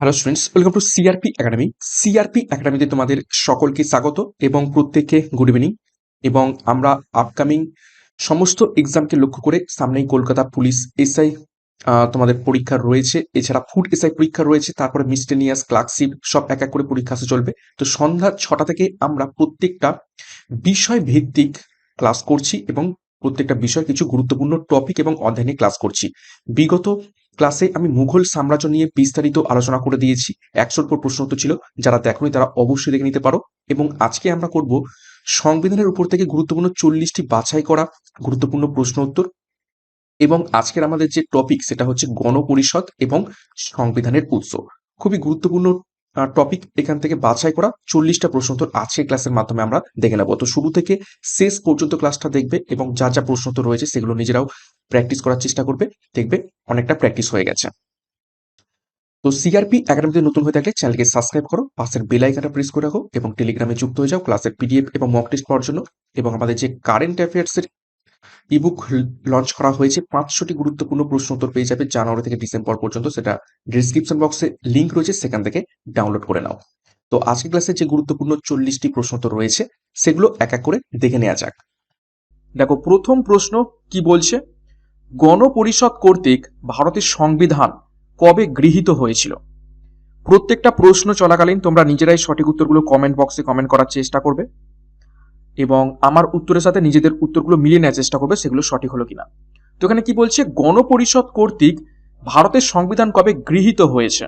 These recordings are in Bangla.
Hello students welcome to CRP academy CRP একাডেমিতে তোমাদের সকলকে স্বাগত এবং প্রত্যেককে গুড ইভিনিং এবং আমরা আপকামিং সমস্ত এক্সামকে লক্ষ্য করে সামনেই কলকাতা পুলিশ এসআই তোমাদের পরীক্ষা রয়েছে। এছাড়া ফুড এসআই পরীক্ষা রয়েছে, তারপরে মিস্টেনিয়াস ক্লার্কশিপ সব এক এক করে পরীক্ষা আসতে চলবে। তো সন্ধ্যা ছটা থেকে আমরা প্রত্যেকটা বিষয় ভিত্তিক ক্লাস করছি এবং প্রত্যেকটা বিষয় কিছু গুরুত্বপূর্ণ টপিক এবং অধ্যায় নিয়ে ক্লাস করছি। বিগত ক্লাসে আমি মুঘল সাম্রাজ্য নিয়ে বিস্তারিত আলোচনা করে দিয়েছি। একশোর পর প্রশ্ন উত্তর ছিল, যারা দেখোনি তারা অবশ্যই দেখে নিতে পারো। এবং আজকে আমরা করব সংবিধানের উপর থেকে গুরুত্বপূর্ণ চল্লিশটি বাছাই করা গুরুত্বপূর্ণ প্রশ্ন উত্তর। এবং আজকের আমাদের যে টপিক সেটা হচ্ছে গণপরিষদ এবং সংবিধানের উৎস। খুবই গুরুত্বপূর্ণ টপিক এখান থেকে বাছাই করা। চল্লিশটা প্রশ্ন উত্তর আজকের ক্লাসের মাধ্যমে আমরা দেখে নেব। তো শুরু থেকে শেষ পর্যন্ত ক্লাসটা দেখবে এবং যা যা প্রশ্ন উত্তর রয়েছে, সেগুলো নিজেরাও প্র্যাকটিস করার চেষ্টা করবে, দেখবে অনেকটা প্র্যাকটিস হয়ে গেছে। তো সিআরপি একাডেমিতে নতুন হয়ে থাকলে চ্যানেলকে সাবস্ক্রাইব করো, পাশের বেল আইকনটা প্রেস করে রাখো এবং টেলিগ্রামে যুক্ত হয়ে যাও ক্লাসের পিডিএফ এবং মক টেস্ট পাওয়ার জন্য এবং আমাদের যে কারেন্ট অ্যাফেয়ার্সের ইবুক লঞ্চ করা হয়েছে, পাঁচশোটি গুরুত্বপূর্ণ প্রশ্ন উত্তর পেয়ে যাবে জানুয়ারি থেকে ডিসেম্বর পর্যন্ত। সেটা ডিসক্রিপশন বক্সে লিঙ্ক রয়েছে, সেখান থেকে ডাউনলোড করে নাও। তো আজকের ক্লাসে যে গুরুত্বপূর্ণ চল্লিশটি প্রশ্ন উত্তর রয়েছে, সেগুলো এক এক করে দেখে নেওয়া যাক। দেখো, প্রথম প্রশ্ন কি বলছে? গণপরিষদ কর্তৃক ভারতের সংবিধান কবে গৃহীত হয়েছিল? প্রত্যেকটা প্রশ্ন চলাকালীন তোমরা নিজেরাই সঠিক উত্তরগুলো কমেন্ট বক্সে কমেন্ট করার চেষ্টা করবে এবং আমার উত্তরের সাথে নিজেদের উত্তরগুলো মিলিয়ে নেওয়ার চেষ্টা করবে, সেগুলো সঠিক হলো কিনা। তো এখানে কি বলছে? গণপরিষদ কর্তৃক ভারতের সংবিধান কবে গৃহীত হয়েছে?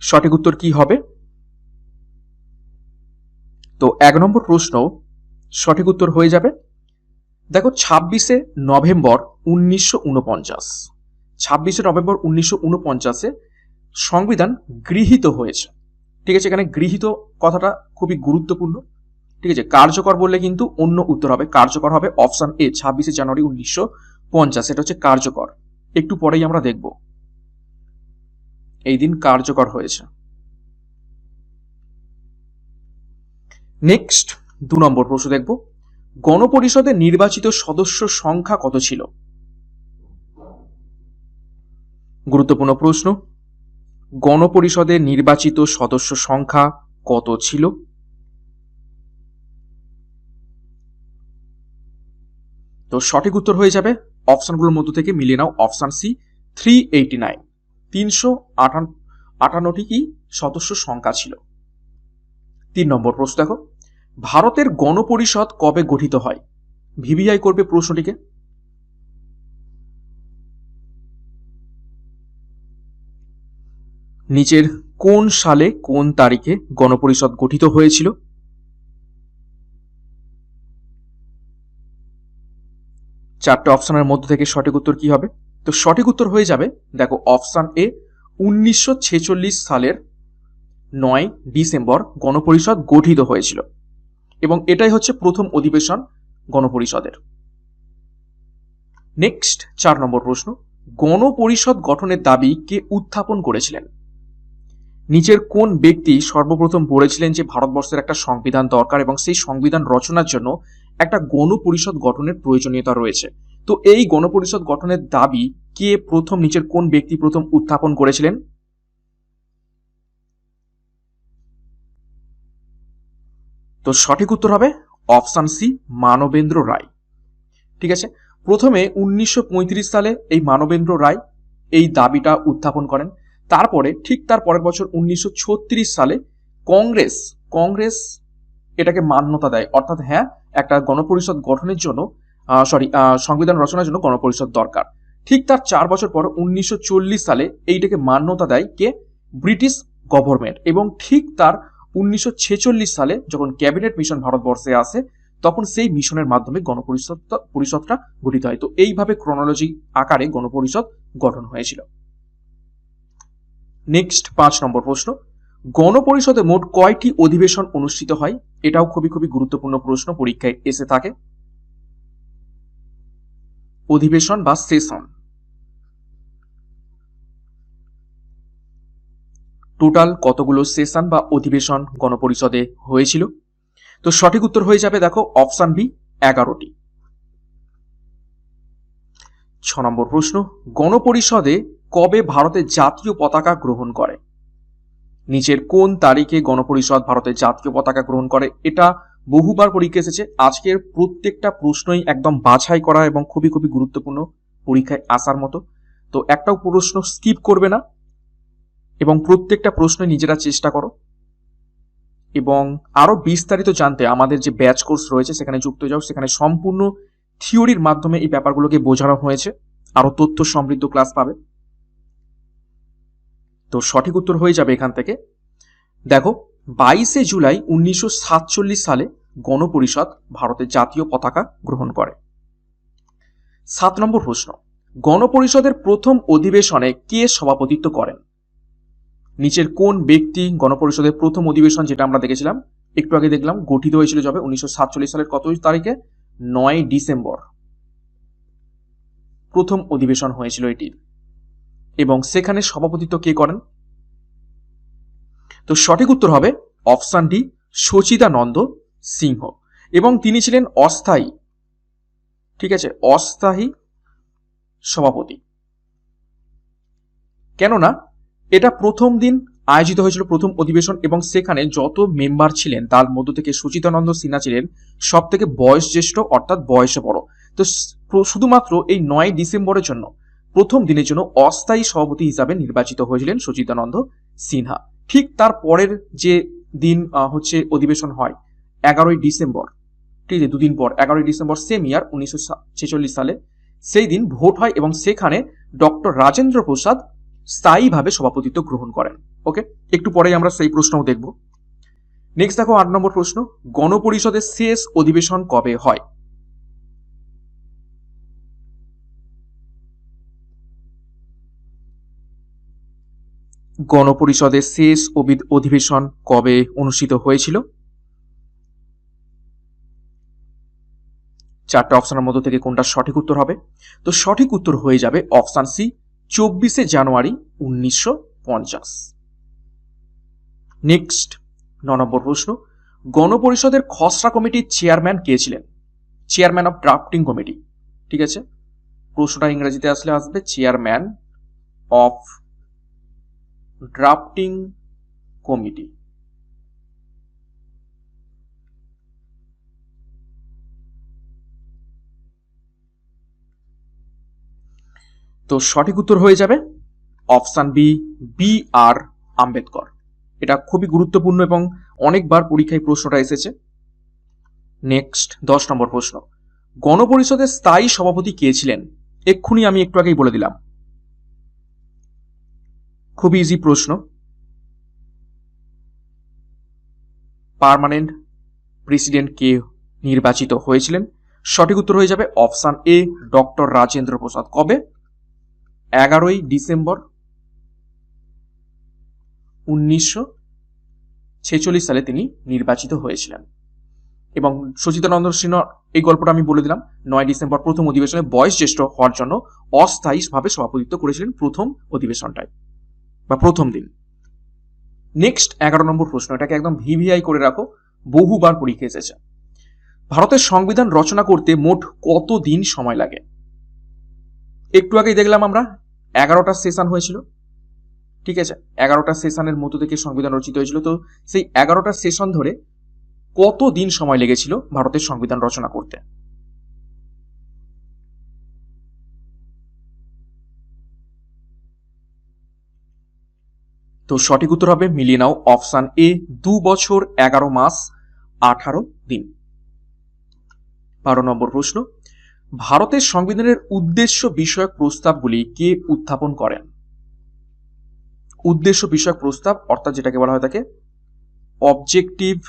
সঠিক উত্তর কি হবে? তো এক নম্বর প্রশ্ন সঠিক উত্তর হয়ে যাবে। দেখো, ছাব্বিশে নভেম্বর উনিশশো উনপঞ্চাশ ছাব্বিশে নভেম্বর উনিশশো উনপঞ্চাশে সংবিধান গৃহীত হয়েছে। ঠিক আছে, এখানে গৃহীত কথাটা খুবই গুরুত্বপূর্ণ। ঠিক আছে, কার্যকর বললে কিন্তু অন্য উত্তর হবে। কার্যকর হবে অপশন এ, ছাব্বিশে জানুয়ারি উনিশশো পঞ্চাশ। এটা হচ্ছে কার্যকর। একটু পরেই আমরা দেখব। এই দিন কার্যকর হয়েছে। নেক্সট দু নম্বর প্রশ্ন দেখব। গণপরিষদের নির্বাচিত সদস্য সংখ্যা কত ছিল? গুরুত্বপূর্ণ প্রশ্ন। গণপরিষদের নির্বাচিত সদস্য সংখ্যা কত ছিল? তো সঠিক উত্তর হয়ে যাবে। অপশনগুলোর মধ্য থেকে মিলিয়ে নাও। Option C three eighty nine তিনশো আটান আটান্নটি কি সদস্য সংখ্যা ছিল? তিন নম্বর প্রশ্ন দেখো। ভারতের গণপরিষদ কবে গঠিত হয়? ভিভিআই করবে প্রশ্নটিকে। নিচের কোন সালে কোন তারিখে গণপরিষদ গঠিত হয়েছিল? চারটে অপশনের মধ্যে থেকে সঠিক উত্তর কি হবে? তো সঠিক উত্তর হয়ে যাবে, দেখো, অপশন এ, উনিশশো ছেচল্লিশ সালের নয় ডিসেম্বর গণপরিষদ গঠিত হয়েছিল। এবং এটাই হচ্ছে প্রথম অধিবেশন গণপরিষদের। নেক্সট চার নম্বর প্রশ্ন, গণপরিষদ গঠনের দাবি কে উত্থাপন করেছিলেন? নিচের কোন ব্যক্তি সর্বপ্রথম বলেছিলেন যে ভারতবর্ষের একটা সংবিধান দরকার এবং সেই সংবিধান রচনার জন্য একটা গণপরিষদ গঠনের প্রয়োজনীয়তা রয়েছে? তো এই গণপরিষদ গঠনের দাবি কে প্রথম, নিচের কোন ব্যক্তি প্রথম উত্থাপন করেছিলেন? তো সঠিক উত্তর হবে অপশান সি, মানবেন্দ্র রায়। ঠিক আছে? প্রথমে উনিশশো পঁয়ত্রিশ সালে এই মানবেন্দ্র রায় এই দাবিটা উত্থাপন করেন। তারপরে ঠিক তার পরের বছর উনিশশো ছত্রিশ সালে কংগ্রেস কংগ্রেস এটাকে মান্যতা দেয়। অর্থাৎ হ্যাঁ একটা গণপরিষদ গঠনের জন্য সরি সংবিধান রচনার জন্য গণপরিষদ দরকার। ঠিক তার চার বছর পর উনিশশো চল্লিশ সালে এইটাকে মান্যতা দেয় কে? British government. এবং ঠিক তার উনিশশো ছেচল্লিশ সালে যখন ক্যাবিনেট মিশন ভারতবর্ষে আসে, তখন সেই মিশনের মাধ্যমে গণপরিষদ, পরিষদটা গঠিত হয়। তো এইভাবে ক্রোনোলজি আকারে গণপরিষদ গঠন হয়েছিল। নেক্সট পাঁচ নম্বর প্রশ্ন। গণপরিষদে মোট কয়টি অধিবেশন অনুষ্ঠিত হয়? এটাও খুবই খুবই গুরুত্বপূর্ণ প্রশ্ন, পরীক্ষায় এসে থাকে। অধিবেশন বা সেশন টোটাল কতগুলো সেশন বা অধিবেশন গণপরিষদে হয়েছিল? তো সঠিক উত্তর হয়ে যাবে দেখো, অপশান বি, এগারোটি। ছ নম্বর প্রশ্ন, গণপরিষদে কবে ভারতের জাতীয় পতাকা গ্রহণ করে? নিচের কোন তারিখে গণপরিষদ ভারতের জাতীয় পতাকা গ্রহণ করে? এটা বহুবার পরীক্ষা এসেছে। আজকের প্রত্যেকটা প্রশ্নই একদম বাছাই করা এবং খুবই খুবই গুরুত্বপূর্ণ পরীক্ষায় আসার মতো। তো একটাও প্রশ্ন স্কিপ করবে না। এবং প্রত্যেকটা প্রশ্নই নিজেরা চেষ্টা করো। এবং আরও বিস্তারিত জানতে আমাদের যে ব্যাচ কোর্স রয়েছে, সেখানে যুক্ত যাও। সেখানে সম্পূর্ণ থিওরির মাধ্যমে এই ব্যাপারগুলোকে বোঝানো হয়েছে। আরও তথ্য সমৃদ্ধ ক্লাস পাবে। তো সঠিক উত্তর হয়ে যাবে এখান থেকে। দেখো, বাইশে জুলাই উনিশশো সাতচল্লিশ সালে গণপরিষদ ভারতের জাতীয় পতাকা গ্রহণ করে। সাত নম্বর প্রশ্ন, গণপরিষদের প্রথম অধিবেশনে কে সভাপতিত্ব করেন? নিচের কোন ব্যক্তি গণপরিষদের প্রথম অধিবেশন যেটা আমরা দেখেছিলাম, একটু আগে দেখলাম, গঠিত হয়েছিল যবে উনিশশো সাতচল্লিশ সালের কত তারিখে? নয় ডিসেম্বর। প্রথম অধিবেশন হয়েছিল এটির এবং সেখানে সভাপতিত্ব কে করেন? তো সঠিক উত্তর হবে অপশান ডি সচিদানন্দ সিংহ। এবং তিনি ছিলেন অস্থায়ী। ঠিক আছে, অস্থায়ী সভাপতি। কেননা এটা প্রথম দিন আয়োজিত হয়েছিল প্রথম অধিবেশন এবং সেখানে যত মেম্বার ছিলেন, তার মধ্য থেকে সুচিতানন্দ সিনহা ছিলেন সব থেকে বয়স জ্যেষ্ঠ, অর্থাৎ বয়সে বড়। তো শুধুমাত্র এই নয় ডিসেম্বরের জন্য প্রথম দিনের জন্য অস্থায়ী সভাপতি হিসাবে নির্বাচিত হয়েছিলেন সুচিতানন্দ সিনহা। ঠিক তার পরের যে দিন হচ্ছে অধিবেশন হয়, এগারোই ডিসেম্বর। ঠিক আছে, দুদিন পর, এগারোই ডিসেম্বর সেম ইয়ার উনিশশো ছেচল্লিশ সালে। সেই দিন ভোট হয় এবং সেখানে ডক্টর রাজেন্দ্র প্রসাদ স্থায়ীভাবে সভাপতিত্ব গ্রহণ করেন। ওকে? একটু পরেই আমরা সেই প্রশ্নও দেখব। নেক্সট দেখো আট নম্বর প্রশ্ন, গণপরিষদের শেষ অধিবেশন কবে হয়? গণপরিষদের শেষ অধিবেশন কবে অনুষ্ঠিত হয়েছিল? চারটা অপশনের মধ্য থেকে কোনটা সঠিক উত্তর হবে? তো সঠিক উত্তর হয়ে যাবে অপশান সি চব্বিশে জানুয়ারি উনিশশো পঞ্চাশ। নেক্সট ন নম্বর প্রশ্ন। গণপরিষদের খসড়া কমিটির চেয়ারম্যান কে ছিলেন? চেয়ারম্যান অফ ড্রাফটিং কমিটি ঠিক আছে? প্রশ্নটা ইংরেজিতে আসলে আসবে চেয়ারম্যান অফ ড্রাফটিং কমিটি তো সঠিক উত্তর হয়ে যাবে option B B R Ambedkar. এটা খুবই গুরুত্বপূর্ণ এবং অনেকবার পরীক্ষায় প্রশ্নটা এসেছে। নেক্সট, দশ নম্বর প্রশ্ন। গণপরিষদের স্থায়ী সভাপতি কে ছিলেন? এক্ষুনি আমি একটু আগেই বলে দিলাম। খুবই ইজি প্রশ্ন। পারমানেন্ট প্রেসিডেন্ট কে নির্বাচিত হয়েছিলেন? সঠিক উত্তর হয়ে যাবে option A, doctor Rajendra Prasad. কবে? এগারোই ডিসেম্বর উনিশশো ছেচল্লিশ সালে তিনি নির্বাচিত হয়েছিলেন। এবং সচিতানন্দ সিনহ এই গল্পটা আমি বলে দিলাম, নয় ডিসেম্বর প্রথম অধিবেশনে বয়স জ্যেষ্ঠ হওয়ার জন্য অস্থায়ীভাবে সভাপতিত্ব করেছিলেন প্রথম অধিবেশনটায়, বা প্রথম দিন। নেক্সট এগারো নম্বর প্রশ্ন, এটাকে একদম ভিভিআই করে রাখো, বহুবার পরীক্ষা এসেছে। ভারতের সংবিধান রচনা করতে মোট কত দিন সময় লাগে? একটু আগেই দেখলাম আমরা এগারোটা সেশন হয়েছিল। ঠিক আছে? এগারোটা সেশনের মধ্য থেকে সংবিধান রচিত হয়েছিল। তো সেই এগারোটা সেশন ধরে কত দিন সময় লেগেছিল ভারতের সংবিধান রচনা করতে? তো সঠিক উত্তর হবে মিলিয়ে নাও অপশান এ দু বছর, এগারো মাস, আঠারো দিন। বারো নম্বর প্রশ্ন ভারতের সংবিধানের উদ্দেশ্য বিষয়ক প্রস্তাবগুলি কে উত্থাপন করেন? উদ্দেশ্য বিষয়ক প্রস্তাব, অর্থাৎ যেটাকে বলা হয় তাকে অবজেক্টিভ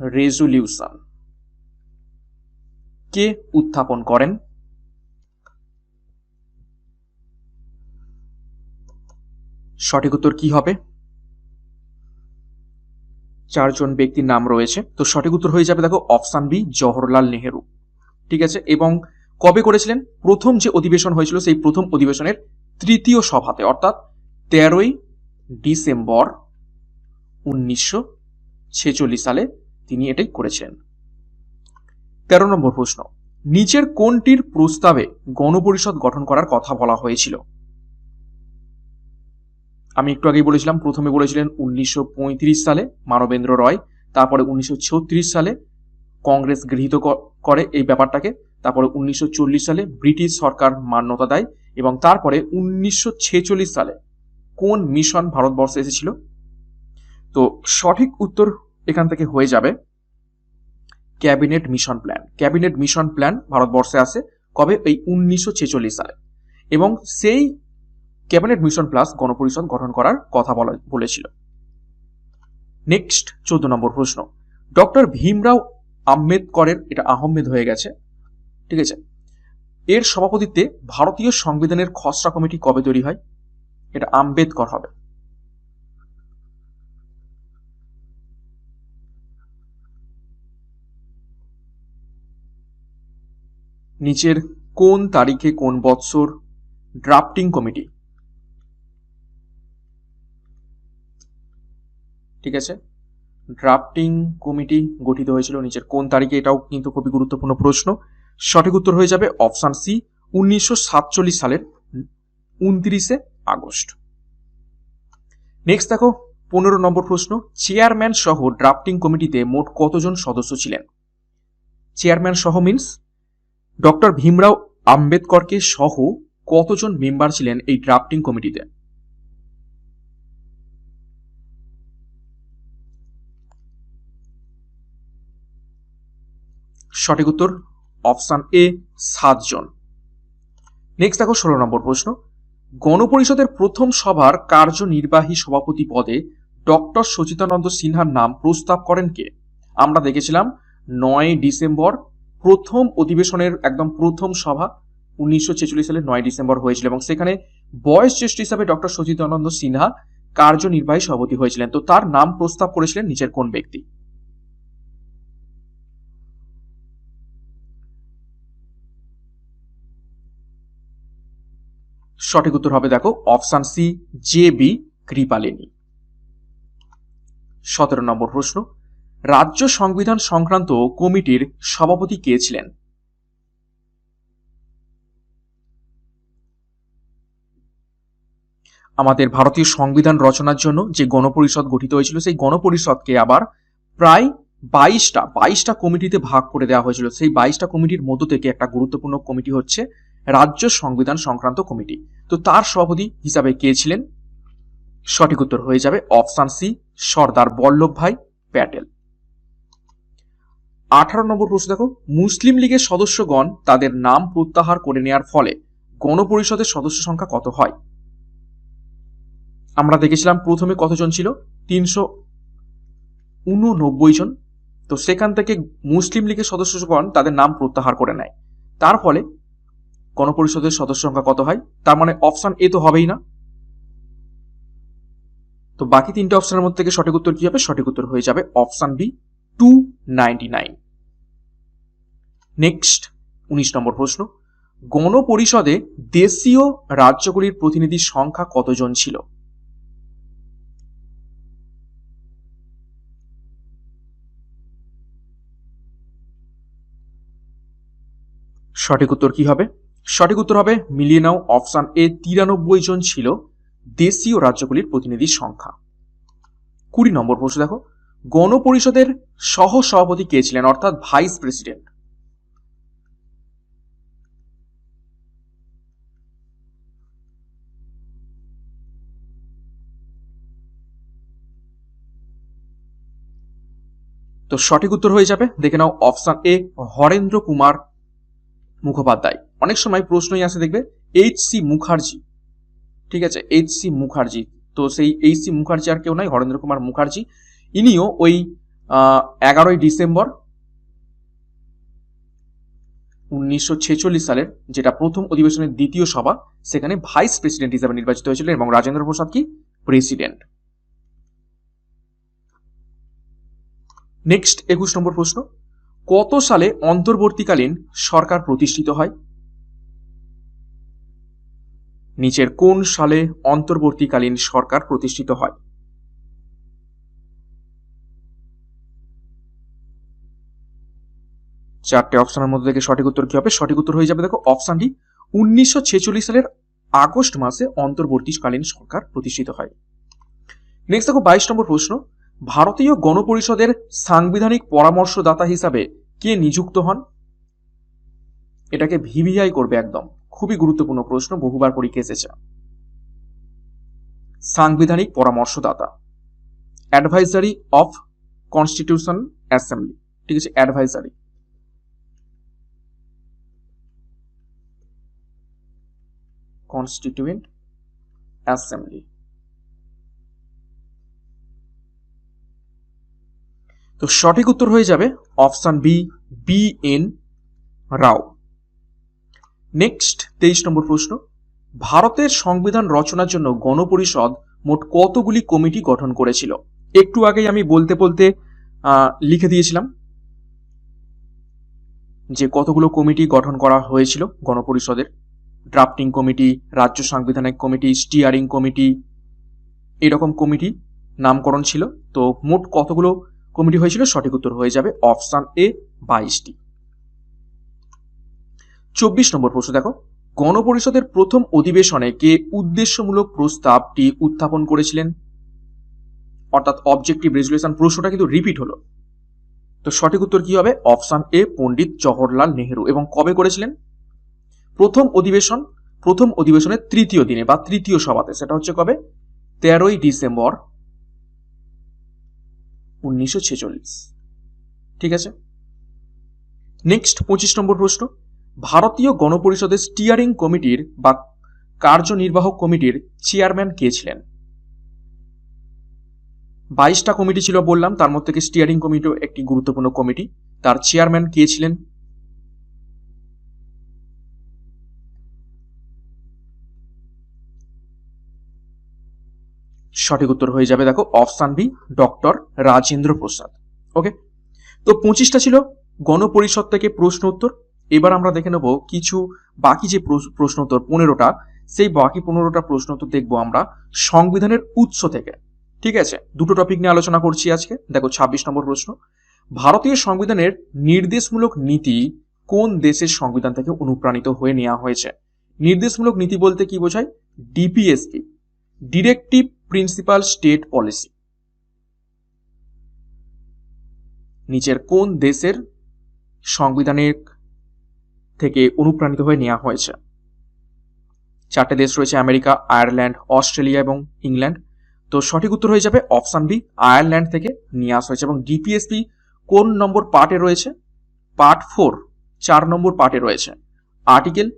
রেজলিউশন কে উত্থাপন করেন? সঠিক উত্তর কি হবে? চারজন ব্যক্তির নাম রয়েছে। তো সঠিক উত্তর হয়ে যাবে দেখো, অপশান বি, জওহরলাল নেহেরু। ঠিক আছে? এবং কবে করেছিলেন? প্রথম যে অধিবেশন হয়েছিল সেই প্রথম অধিবেশনের তৃতীয় সভাতে, অর্থাৎ তেরোই ডিসেম্বর উনিশশো ছেচল্লিশ সালে তিনি এটাই করেছিলেন। তেরো নম্বর প্রশ্ন। নিচের কোনটির প্রস্তাবে গণপরিষদ গঠন করার কথা বলা হয়েছিল? আমি একটু আগেই বলেছিলাম, প্রথমে বলেছিলেন উনিশশো পঁয়ত্রিশ সালে মানবেন্দ্র রয়, তারপরে উনিশশো ছত্রিশ সালে কংগ্রেস গৃহীত করে এই ব্যাপারটাকে। তারপরে উনিশশো চল্লিশ সালে ব্রিটিশ সরকার মান্যতা দেয় এবং তারপরে উনিশশো ছেচল্লিশ সালে কোন মিশন ভারতবর্ষে এসেছিল? তো সঠিক উত্তর এখান থেকে হয়ে যাবে cabinet mission plan. Cabinet mission plan ভারতবর্ষে আসে কবে? এই উনিশশো ছেচল্লিশ সালে। এবং সেই ক্যাবিনেট মিশন প্লাস গণপরিষদ গঠন করার কথা বলা বলেছিল। নেক্সট চোদ্দ নম্বর প্রশ্ন। ডক্টর ভীমরাও আম্বেদকরের এটা আহমেদ হয়ে গেছে, ঠিক আছে? এর সভাপতিত্বে ভারতীয় সংবিধানের খসড়া কমিটি কবে তৈরি হয়? এটা আম্বেদকর হবে। নিচের কোন তারিখে কোন বৎসর ড্রাফটিং কমিটি? ঠিক আছে? ড্রাফটিং কমিটি গঠিত হয়েছিল নিচের কোন তারিখে এটাও কিন্তু খুবই গুরুত্বপূর্ণ প্রশ্ন। সঠিক উত্তর হয়ে যাবে অপশান সি উনিশশো সাতচল্লিশ সালের উনত্রিশে আগস্ট। নেক্সট দেখো, পনেরো নম্বর প্রশ্ন চেয়ারম্যান সহ ড্রাফটিং কমিটিতে মোট কতজন সদস্য ছিলেন? চেয়ারম্যান সহ মিন্স ডক্টর ভীমরাও আম্বেদকরকে সহ কতজন মেম্বার ছিলেন এই ড্রাফটিং কমিটিতে সঠিক উত্তর, অপশান এ, সাতজন। নেক্সট দেখো ষোলো নম্বর প্রশ্ন। গণপরিষদের প্রথম সভার কার্যনির্বাহী সভাপতি পদে ডক্টর সচিতানন্দ সিনহার নাম প্রস্তাব করেন কে? আমরা দেখেছিলাম নয় ডিসেম্বর, প্রথম অধিবেশনের একদম প্রথম সভা, উনিশশো ছেচল্লিশ সালের নয় ডিসেম্বর হয়েছিল এবং সেখানে বয়স জ্যেষ্ঠ হিসাবে ডক্টর সচিতানন্দ সিনহা কার্যনির্বাহী সভাপতি হয়েছিলেন। তো তার নাম প্রস্তাব করেছিলেন নিচের কোন ব্যক্তি? সঠিক উত্তর হবে দেখো option C, J B, Kripalani. সতেরো নম্বর প্রশ্ন, রাজ্য সংবিধান সংক্রান্ত কমিটির সভাপতি কে ছিলেন? আমাদের ভারতীয় সংবিধান রচনার জন্য যে গণপরিষদ গঠিত হয়েছিল, সেই গণপরিষদকে আবার প্রায় বাইশটা বাইশটা কমিটিতে ভাগ করে দেওয়া হয়েছিল। সেই বাইশটা কমিটির মধ্য থেকে একটা গুরুত্বপূর্ণ কমিটি হচ্ছে রাজ্য সংবিধান সংক্রান্ত কমিটি। তো তার সভাপতি হিসাবে কে ছিলেন? সঠিক উত্তর হয়ে যাবে অপশান সি, সর্দার বল্লভ ভাই প্যাটেল। আঠারো নম্বর প্রশ্ন দেখো, মুসলিম লীগের সদস্যগণ তাদের নাম প্রত্যাহার করে নেয়ার ফলে গণপরিষদের সদস্য সংখ্যা কত হয়? আমরা দেখেছিলাম প্রথমে কতজন ছিল? তিনশো উননব্বই জন। তো সেখান থেকে মুসলিম লীগের সদস্যগণ তাদের নাম প্রত্যাহার করে নেয়। তার ফলে গণপরিষদের সদস্য সংখ্যা কত হয়? তার মানে অপশন এ তো হবেই না। তো বাকি তিনটে অপশনের মধ্যে থেকে সঠিক উত্তর কি হবে? সঠিক উত্তর হয়ে যাবে অপশন বি টু নেক্সট উনিশ নম্বর প্রশ্ন। গণপরিষদে দেশীয় রাজ্যগুলির প্রতিনিধির সংখ্যা কতজন ছিল? সঠিক উত্তর কি হবে? সঠিক উত্তর হবে মিলিয়ে নাও অপশান এ, তিরানব্বই জন ছিল দেশীয় রাজ্যগুলির প্রতিনিধির সংখ্যা। কুড়ি নম্বর প্রশ্ন দেখো, গণপরিষদের সহ সভাপতি কে ছিলেন? অর্থাৎ ভাইস প্রেসিডেন্ট। তো সঠিক উত্তর হয়ে যাবে। দেখে নাও অপশান এ, হরেন্দ্র কুমার মুখোপাধ্যায়। অনেক সময় প্রশ্নই আসে, দেখবে এইচ সি মুখার্জি। ঠিক আছে এইচ সি মুখার্জি। তো সেই এইচ সি মুখার্জি আর কেউ নয় হরেন্দ্র কুমার মুখার্জি। ইনিও ওই এগারোই ডিসেম্বর উনিশশো ছেচল্লিশ সালের যেটা প্রথম অধিবেশনের দ্বিতীয় সভা, সেখানে ভাইস প্রেসিডেন্ট হিসেবে নির্বাচিত হয়েছিলেন এবং রাজেন্দ্র প্রসাদ কি? প্রেসিডেন্ট। নেক্সট একুশ নম্বর প্রশ্ন। কত সালে অন্তর্বর্তীকালীন সরকার প্রতিষ্ঠিত হয়? নিচের কোন সালে অন্তর্বর্তীকালীন সরকার প্রতিষ্ঠিত হয়? চারটে অপশনের মধ্যে থেকে সঠিক উত্তর কি হবে? সঠিক উত্তর হয়ে যাবে দেখো, অপশন ডি, উনিশশো সালের আগস্ট মাসে অন্তর্বর্তীকালীন সরকার প্রতিষ্ঠিত হয়। নেক্সট দেখো, বাইশ নম্বর প্রশ্ন, ভারতীয় গণপরিষদের সাংবিধানিক পরামর্শদাতা হিসাবে কে নিযুক্ত হন? এটাকে ভিভিআই করবে একদম। খুবই গুরুত্বপূর্ণ প্রশ্ন, বহুবার পরীক্ষা এসেছে। সাংবিধানিক পরামর্শদাতা অ্যাডভাইজারি অফ কনস্টিটিউশন অ্যাসেম্বলি ঠিক আছে অ্যাডভাইজারি কনস্টিটিউয়েন্ট অ্যাসেম্বলি তো সঠিক উত্তর হয়ে যাবে option B B N Rao. Next তেইশ নম্বর প্রশ্ন। ভারতের সংবিধান রচনার জন্য গণপরিষদ মোট কতগুলি কমিটি গঠন করেছিল? একটু আগেই আমি বলতে বলতে লিখে দিয়েছিলাম যে কতগুলো কমিটি গঠন করা হয়েছিল গণপরিষদের। ড্রাফটিং কমিটি, রাজ্য সাংবিধানিক কমিটি, স্টিয়ারিং কমিটি, এরকম কমিটি নামকরণ ছিল। তো মোট কতগুলো কমিটি হয়েছিল? সঠিক উত্তর হয়ে যাবে অপশান এ বাইশটি। চব্বিশ নম্বর প্রশ্ন দেখো। গণপরিষদের প্রথম অধিবেশনে কে উদ্দেশ্যমূলক প্রস্তাবটি উত্থাপন করেছিলেন? অর্থাৎ অবজেক্টিভ রেজুলেশন প্রশ্নটা কিন্তু রিপিট হলো। তো সঠিক উত্তর কি হবে? Option A Pandit Jawaharlal Nehru. এবং কবে করেছিলেন? প্রথম অধিবেশন, প্রথম অধিবেশনের তৃতীয় দিনে বা তৃতীয় সভাতে। সেটা হচ্ছে কবে? তেরোই ডিসেম্বর উনিশশো ছেচল্লিশ। ঠিক আছে? নেক্সট পঁচিশ নম্বর প্রশ্ন। ভারতীয় গণপরিষদের স্টিয়ারিং কমিটির বা কার্যনির্বাহক কমিটির চেয়ারম্যান কে ছিলেন? বাইশটা কমিটি ছিল বললাম, তার মধ্যে থেকে স্টিয়ারিং কমিটিও একটি গুরুত্বপূর্ণ কমিটি তার চেয়ারম্যান কে ছিলেন? সঠিক উত্তর হয়ে যাবে দেখো option B doctor Rajendra Prasad. Okay তো পঁচিশটা ছিল গণপরিষদ থেকে প্রশ্ন উত্তর। এবার আমরা দেখে নেব কিছু বাকি যে প্রশ- প্রশ্ন উত্তর পনেরোটা, সেই বাকি পনেরোটা প্রশ্ন উত্তর দেখব আমরা সংবিধানের উৎস থেকে। ঠিক আছে? দুটো টপিক নিয়ে আলোচনা করছি আজকে। দেখো, ছাব্বিশ নম্বর প্রশ্ন। ভারতীয় সংবিধানের নির্দেশমূলক নীতি কোন দেশের সংবিধান থেকে অনুপ্রাণিত হয়ে নেওয়া হয়েছে? নির্দেশমূলক নীতি বলতে কি বোঝায়? DPSP directive principal state policy নিচের কোন দেশের সংবিধানের থেকে অনুপ্রাণিত হয়ে নেওয়া হয়েছে। চারটে দেশ রয়েছে, আমেরিকা, আয়ারল্যান্ড, অস্ট্রেলিয়া এবং ইংল্যান্ড। তো সঠিক উত্তর হয়ে যাবে অপশন বি, আয়ারল্যান্ড থেকে নিয়ে আসা হয়েছে এবং ডিপিএসপি কোন নম্বর পার্টে রয়েছে? পার্ট ফোর, চার নম্বর পার্টে রয়েছে। আর্টিকেল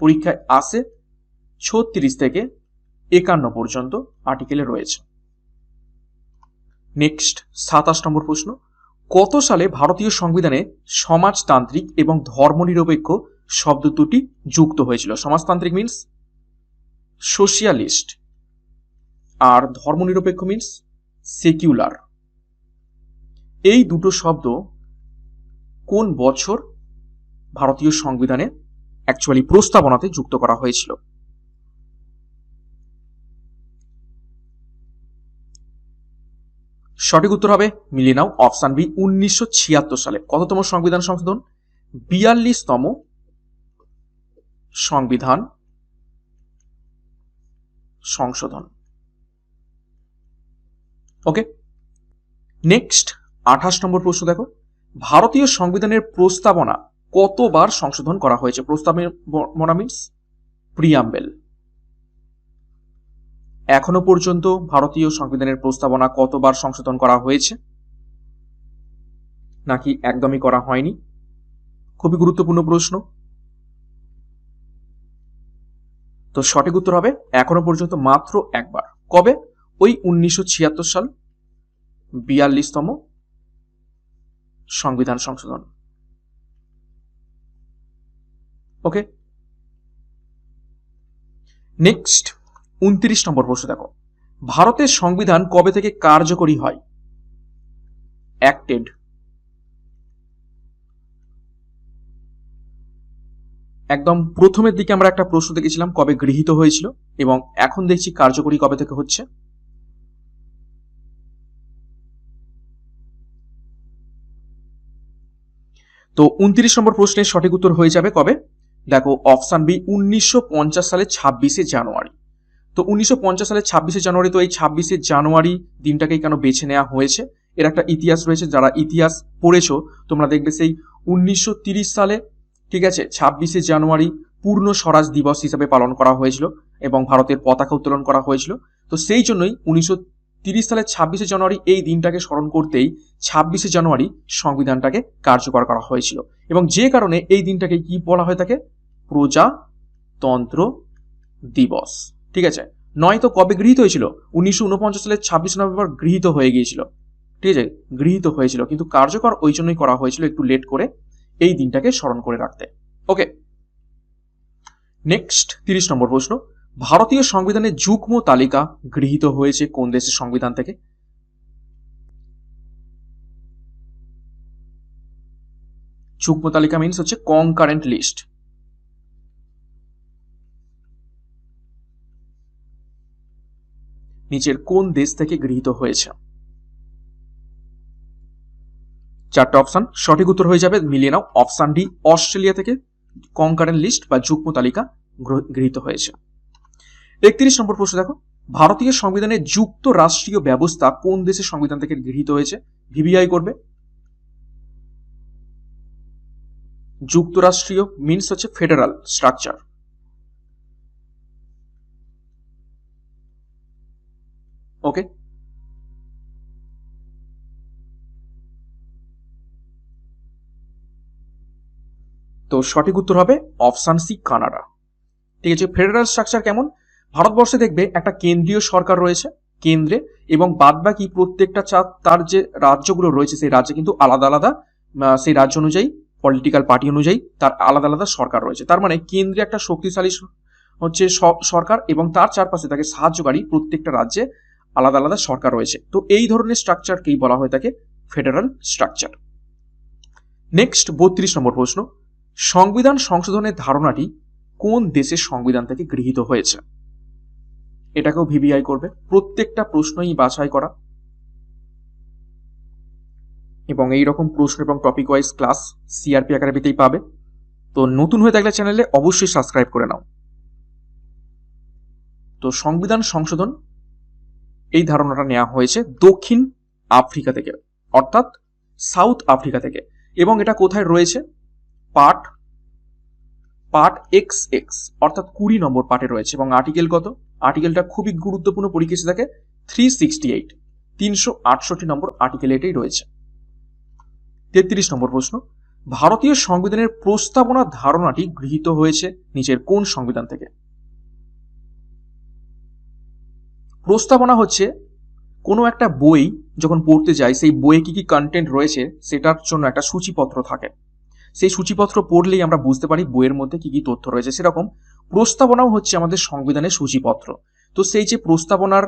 পরীক্ষায় আসে ছত্রিশ থেকে একান্ন পর্যন্ত আর্টিকেলে রয়েছে। নেক্সট, সাতাশ নম্বর প্রশ্ন। কত সালে ভারতীয় সংবিধানে সমাজতান্ত্রিক এবং ধর্মনিরপেক্ষ শব্দ দুটি যুক্ত হয়েছিল? সমাজতান্ত্রিক মিন্স সোশিয়ালিস্ট আর ধর্মনিরপেক্ষ মিন্স সেকিউলার এই দুটো শব্দ কোন বছর ভারতীয় সংবিধানে অ্যাকচুয়ালি প্রস্তাবনাতে যুক্ত করা হয়েছিল? সঠিক উত্তর হবে, মিলিয়ে নাও অপশান বি উনিশশো ছিয়াত্তর সালে। কততম সংবিধান সংশোধন? বিয়াল্লিশতম সংবিধান সংশোধন। ওকে নেক্সট আঠাশ নম্বর প্রশ্ন দেখো। ভারতীয় সংবিধানের প্রস্তাবনা কতবার সংশোধন করা হয়েছে? প্রস্তাবনা মিনস প্রিয়াম্বেল। এখনও পর্যন্ত ভারতীয় সংবিধানের প্রস্তাবনা কতবার সংশোধন করা হয়েছে? নাকি একদমই করা হয়নি? খুবই গুরুত্বপূর্ণ প্রশ্ন। তো সঠিক উত্তর হবে, এখনও পর্যন্ত মাত্র একবার। কবে? ওই উনিশশো ছিয়াত্তর সাল বিয়াল্লিশতম সংবিধান সংশোধন। ওকে? নেক্সট। উনত্রিশ নম্বর প্রশ্ন দেখো। ভারতের সংবিধান কবে থেকে কার্যকরী হয়? অ্যাক্টেড একদম প্রথমের দিকে আমরা একটা প্রশ্ন দেখেছিলাম, কবে গৃহীত হয়েছিল এবং এখন দেখছি কার্যকরী কবে থেকে হচ্ছে। তো উনত্রিশ নম্বর প্রশ্নের সঠিক উত্তর হয়ে যাবে কবে? দেখো, অপশান বি, উনিশশো পঞ্চাশ সালে ছাব্বিশে জানুয়ারি। তো উনিশশো পঞ্চাশ সালে ছাব্বিশে জানুয়ারি তো এই ছাব্বিশে জানুয়ারি দিনটাকেই কেন বেছে নেওয়া হয়েছে? এর একটা ইতিহাস রয়েছে, যারা ইতিহাস পড়েছো, তোমরা দেখবে সেই উনিশশো সালে, ঠিক আছে, ছাব্বিশে জানুয়ারি পূর্ণ স্বরাজ দিবস হিসাবে পালন করা হয়েছিল এবং ভারতের পতাকা উত্তোলন করা হয়েছিল। তো সেই জন্যই উনিশশো তিরিশ সালের ছাব্বিশে জানুয়ারি এই দিনটাকে স্মরণ করতেই ছাব্বিশে জানুয়ারি সংবিধানটাকে কার্যকর করা হয়েছিল। এবং যে কারণে এই দিনটাকে কি বলা হয়ে থাকে প্রজাতন্ত্র দিবস। ঠিক আছে? নয়তো কবে গৃহীত হয়েছিল? উনিশশো উনপঞ্চাশ সালের ছাব্বিশে নভেম্বর গৃহীত হয়ে গিয়েছিল। ঠিক আছে? গৃহীত হয়েছিল। কিন্তু কার্যকর ওই জন্যই করা হয়েছিল একটু লেট করে এই দিনটাকে স্মরণ করে রাখতে। ওকে নেক্সট তিরিশ নম্বর প্রশ্ন। ভারতীয় সংবিধানের যুগ্ম তালিকা গৃহীত হয়েছে কোন দেশের সংবিধান থেকে? যুগ্ম তালিকা মিনস হচ্ছে কনকারেন্ট লিস্ট নিচের কোন দেশ থেকে গৃহীত হয়েছে? চারটে অপশন, সঠিক উত্তর হয়ে যাবে, মিলিয়ে নাও। অপশন ডি, অস্ট্রেলিয়া থেকে কনকারেন্ট লিস্ট বা যুগ্ম তালিকা গৃহীত হয়েছে। একত্রিশ নম্বর প্রশ্ন দেখো। ভারতীয় সংবিধানের যুক্ত রাষ্ট্রীয় ব্যবস্থা কোন দেশের সংবিধান থেকে গৃহীত হয়েছে? ভিভিআই করবে। যুক্তরাষ্ট্রীয় মিনস হচ্ছে ফেডারাল স্ট্রাকচার ওকে? তো সঠিক উত্তর হবে অপশান সি, কানাডা। ঠিক আছে, ফেডারাল স্ট্রাকচার কেমন? ভারতবর্ষে দেখবে একটা কেন্দ্রীয় সরকার রয়েছে, কেন্দ্রে, এবং বাদবাকি প্রত্যেকটা চা তার যে রাজ্যগুলো রয়েছে, সেই রাজ্যে কিন্তু আলাদা আলাদা সেই রাজ্য অনুযায়ী পলিটিক্যাল পার্টি অনুযায়ী তার আলাদা আলাদা সরকার রয়েছে। তার মানে কেন্দ্রে একটা শক্তিশালী হচ্ছে সরকার এবং তার চারপাশে তাকে সাহায্যকারী প্রত্যেকটা রাজ্যে আলাদা আলাদা সরকার রয়েছে। তো এই ধরনের স্ট্রাকচারকেই বলা হয়ে থাকে ফেডারাল স্ট্রাকচার নেক্সট বত্রিশ নম্বর প্রশ্ন। সংবিধান সংশোধনের ধারণাটি কোন দেশের সংবিধান থেকে গৃহীত হয়েছে? এটাকেও ভিভিআই করবে। প্রত্যেকটা প্রশ্নই বাছাই করা। এবং এই রকম প্রশ্ন এবং টপিক ওয়াইজ ক্লাস সিআরপি একাডেমিতেই পাবে। তো নতুন হয়ে থাকলে চ্যানেলে অবশ্যই সাবস্ক্রাইব করে নাও। তো সংবিধান সংশোধন এই ধারণাটা নেওয়া হয়েছে দক্ষিণ আফ্রিকা থেকে, অর্থাৎ সাউথ আফ্রিকা থেকে। এবং এটা কোথায় রয়েছে? পার্ট পার্ট এক্স এক্স, অর্থাৎ কুড়ি নম্বর পার্টে রয়েছে। এবং আর্টিকেল কত? আর্টিকেলটা খুবই গুরুত্বপূর্ণ পরীক্ষা থাকে। থ্রি সিক্সটি এইট, তিনশো আটষট্টি নম্বর আর্টিকেল এটাই রয়েছে। তেত্রিশ নম্বর প্রশ্ন, ভারতীয় সংবিধানের প্রস্তাবনা ধারণাটি গৃহীত হয়েছে নিচের কোন সংবিধান থেকে? প্রস্তাবনা হচ্ছে, কোনো একটা বই যখন পড়তে যাই, সেই বইয়ে কি কি কন্টেন্ট রয়েছে, সেটার জন্য একটা সূচিপত্র থাকে। সেই সূচিপত্র পড়লেই আমরা বুঝতে পারি বইয়ের মধ্যে কি কি তথ্য রয়েছে। সেরকম প্রস্তাবনাও হচ্ছে আমাদের সংবিধানের সূচিপত্র। তো সেই যে প্রস্তাবনার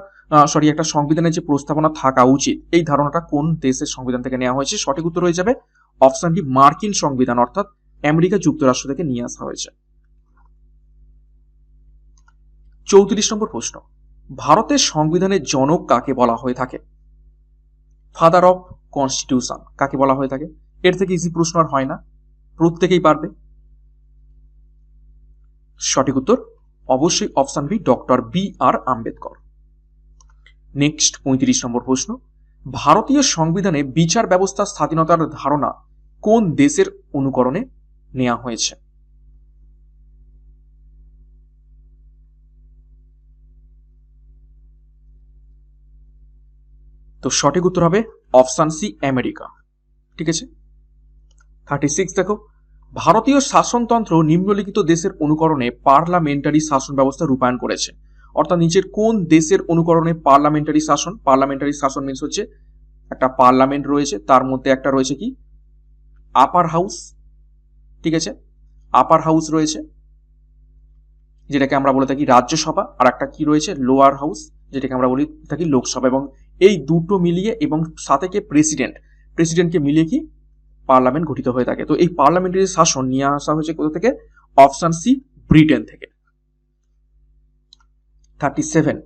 সরি একটা সংবিধানের যে প্রস্তাবনা থাকা উচিত, এই ধারণাটা কোন দেশের সংবিধান থেকে নেওয়া হয়েছে, সঠিক উত্তর হয়ে যাবে। অপশন ডি মার্কিন সংবিধান, অর্থাৎ আমেরিকা যুক্তরাষ্ট্র থেকে নিয়ে আসা হয়েছে। চৌত্রিশ নম্বর প্রশ্ন। ভারতের সংবিধানের জনক কাকে বলা হয়ে থাকে? ফাদার অফ কনস্টিটিউশন কাকে বলা হয়ে থাকে? এর থেকে ইজি প্রশ্ন আর হয় না। প্রত্যেকেই পারবে। সঠিক উত্তর? অবশ্যই option B doctor B R Ambedkar. Next পঁয়ত্রিশ নম্বর প্রশ্ন। ভারতীয় সংবিধানে বিচার ব্যবস্থার স্বাধীনতার ধারণা কোন দেশের অনুকরণে নেওয়া হয়েছে? তো সঠিক উত্তর হবে অপশান সি, আমেরিকা। ঠিক আছে? থার্টি সিক্স দেখো, ভারতীয় শাসনতন্ত্র নিম্নলিখিত দেশের অনুকরণে পার্লামেন্টারি শাসন ব্যবস্থা রূপায়ণ করেছে। অর্থাৎ নিচের কোন দেশের অনুকরণে পার্লামেন্টারি শাসন? পার্লামেন্টারি শাসন মিনস হচ্ছে একটা পার্লামেন্ট রয়েছে, তার মধ্যে একটা রয়েছে কি? আপার হাউস ঠিক আছে? আপার হাউস রয়েছে, যেটাকে আমরা বলে থাকি রাজ্যসভা, আর একটা কি রয়েছে? লোয়ার হাউস যেটাকে আমরা বলি থাকি লোকসভা, এবং এই দুটো মিলিয়ে এবং সাথে কে প্রেসিডেন্ট প্রেসিডেন্টকে মিলিয়ে কি পার্লামেন্ট গঠিত হয়ে থাকে। তো এই পার্লামেন্টারি শাসন, নিয়ে আসা হয়েছে কোথা থেকে? অপশন সি ব্রিটেন থেকে। থার্টি সেভেন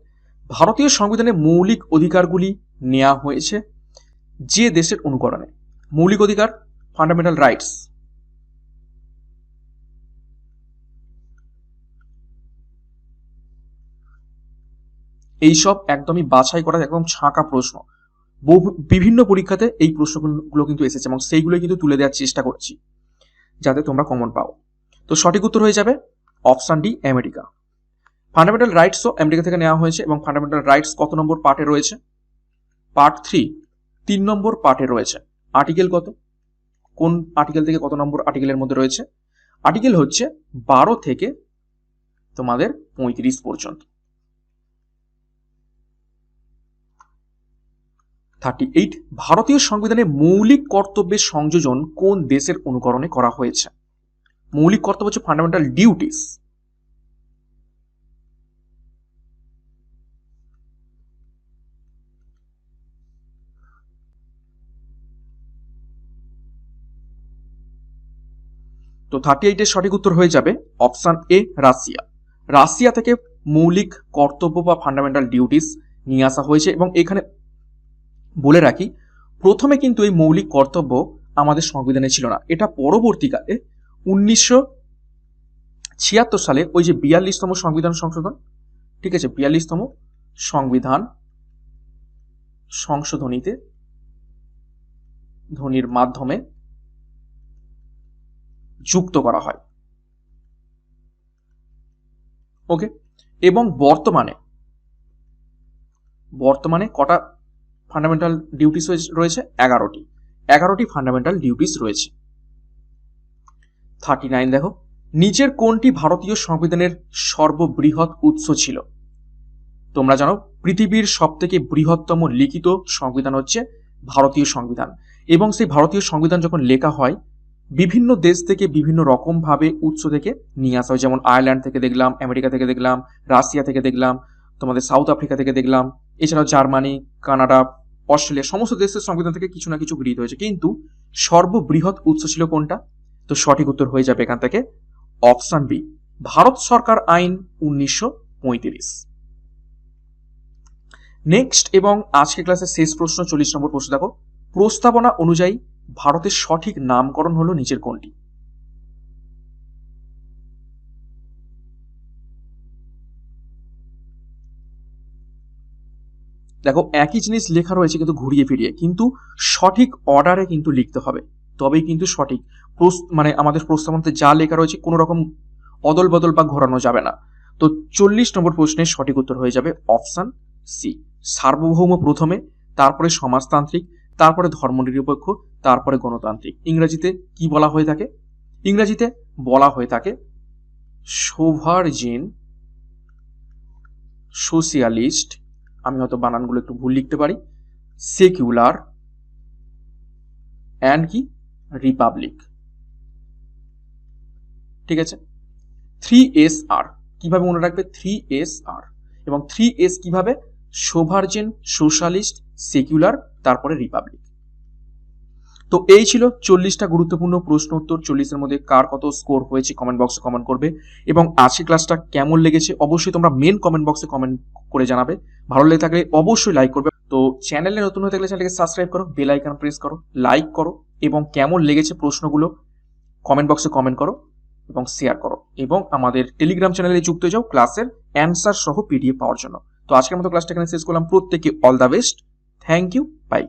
ভারতীয় সংবিধানে মৌলিক অধিকারগুলি নেওয়া হয়েছে যে দেশের অনুকরণে। মৌলিক অধিকার ফান্ডামেন্টাল রাইটস এইসব একদমই বাছাই করা একদম ছাঁকা প্রশ্ন। বিভিন্ন পরীক্ষাতে এই প্রশ্নগুলো কিন্তু এসেছে এবং সেইগুলোই কিন্তু তুলে দেওয়ার চেষ্টা করছি, যাতে তোমরা কমন পাও। তো সঠিক উত্তর হয়ে যাবে অপশান ডি আমেরিকা ফান্ডামেন্টাল রাইটসও আমেরিকা থেকে নেওয়া হয়েছে এবং ফান্ডামেন্টাল রাইটস কত নম্বর পার্টে রয়েছে? পার্ট থ্রি তিন নম্বর পার্টে রয়েছে। আর্টিকেল কত? কোন আর্টিকেল থেকে কত নম্বর আর্টিকেলের মধ্যে রয়েছে? আর্টিকেল হচ্ছে বারো থেকে তোমাদের পঁয়ত্রিশ পর্যন্ত। থার্টি এইট ভারতীয় সংবিধানে মৌলিক কর্তব্যের সংযোজন কোন দেশের অনুকরণে করা হয়েছে? মৌলিক কর্তব্য হচ্ছে ফান্ডামেন্টাল ডিউটিস তো থার্টি এইটের সঠিক উত্তর হয়ে যাবে অপশান এ, রাশিয়া। রাশিয়া থেকে মৌলিক কর্তব্য বা ফান্ডামেন্টাল ডিউটিস নিয়ে আসা হয়েছে এবং এখানে বলে রাখি, প্রথমে কিন্তু এই মৌলিক কর্তব্য আমাদের সংবিধানে ছিল না। এটা পরবর্তীকালে উনিশশো ছিয়াত্তর সালে ওই যে বিয়াল্লিশতম সংবিধান সংশোধন, ঠিক আছে, বিয়াল্লিশতম সংবিধান সংশোধনীতে ধ্বনির মাধ্যমে যুক্ত করা হয়। ওকে এবং বর্তমানে বর্তমানে কটা ফান্ডামেন্টাল ডিউটিস রয়েছে এগারোটি। এগারোটি ফান্ডামেন্টাল ডিউটিস রয়েছে। থার্টি নাইন দেখো, নিচের কোনটি ভারতীয় সংবিধানের সর্ববৃহৎ উৎস ছিল? তোমরা জানো, পৃথিবীর সব থেকে বৃহত্তম লিখিত সংবিধান হচ্ছে ভারতীয় সংবিধান। এবং সেই ভারতীয় সংবিধান যখন লেখা হয়, বিভিন্ন দেশ থেকে বিভিন্ন রকমভাবে উৎস থেকে নিয়ে আসা হয়। যেমন আয়ারল্যান্ড থেকে দেখলাম, আমেরিকা থেকে দেখলাম, রাশিয়া থেকে দেখলাম, তোমাদের সাউথ আফ্রিকা থেকে দেখলাম, এছাড়াও জার্মানি, কানাডা অস্ট্রেলিয়া, সমস্ত দেশের সংবিধান থেকে কিছু না কিছু গৃহীত হয়েছে। কিন্তু সর্ববৃহৎ উৎস ছিল কোনটা? তো সঠিক উত্তর হয়ে যাবে এখান থেকে অপশন বি, ভারত সরকার আইন উনিশশো পঁয়ত্রিশ। নেক্সট এবং আজকে ক্লাসের শেষ প্রশ্ন, চল্লিশ নম্বর প্রশ্ন দেখো। প্রস্তাবনা অনুযায়ী ভারতের সঠিক নামকরণ হলো নিচের কোনটি? দেখো, একই জিনিস লেখা রয়েছে কিন্তু ঘুরিয়ে ফিরিয়ে, কিন্তু সঠিক অর্ডারে কিন্তু লিখতে হবে। তবেই কিন্তু সঠিক। মানে আমাদের প্রস্তাবনাতে যা লেখা রয়েছে কোনো রকম অদল বদল বা ঘোরানো যাবে না। তো চল্লিশ নম্বর প্রশ্নের সঠিক উত্তর হয়ে যাবে অপশান সি। সার্বভৌম প্রথমে, তারপরে সমাজতান্ত্রিক, তারপরে ধর্মনিরপেক্ষ, তারপরে গণতান্ত্রিক। ইংরেজিতে কি বলা হয়ে থাকে? ইংরেজিতে বলা হয়ে থাকে, সোভারজিন, সোশিয়ালিস্ট আমি হয়তো বানানগুলো একটু ভুল লিখতে পারি। সেকুলার অ্যান্ড কি? রিপাবলিক ঠিক আছে? থ্রি এস আর কীভাবে মনে রাখবে? থ্রি এস আর এবং থ্রি এস কীভাবে? সোভার্জেন সোশ্যালিস্ট সেকুলার তারপরে রিপাবলিক তো এই ছিল চল্লিশটা গুরুত্বপূর্ণ প্রশ্ন উত্তর। চল্লিশের মধ্যে কার কত স্কোর হয়েছে কমেন্ট বক্সে কমেন্ট করবে। এবং আজকে ক্লাসটা কেমন লেগেছে অবশ্যই তোমরা মেন কমেন্ট বক্সে কমেন্ট করে জানাবে। ভালো লেগে থাকলে অবশ্যই লাইক করবে। তো চ্যানেলে নতুন হয়ে থাকলে চ্যানেলকে সাবস্ক্রাইব করো বেল আইকন প্রেস করো লাইক করো এবং কেমন লেগেছে প্রশ্নগুলো কমেন্ট বক্সে কমেন্ট করো এবং শেয়ার করো। এবং আমাদের টেলিগ্রাম চ্যানেলে যুক্ত যাও ক্লাসের অ্যান্সার সহ পিডিএফ পাওয়ার জন্য। তো আজকের মতো ক্লাসটা এখানে শেষ করলাম। প্রত্যেকে all the best thank you bye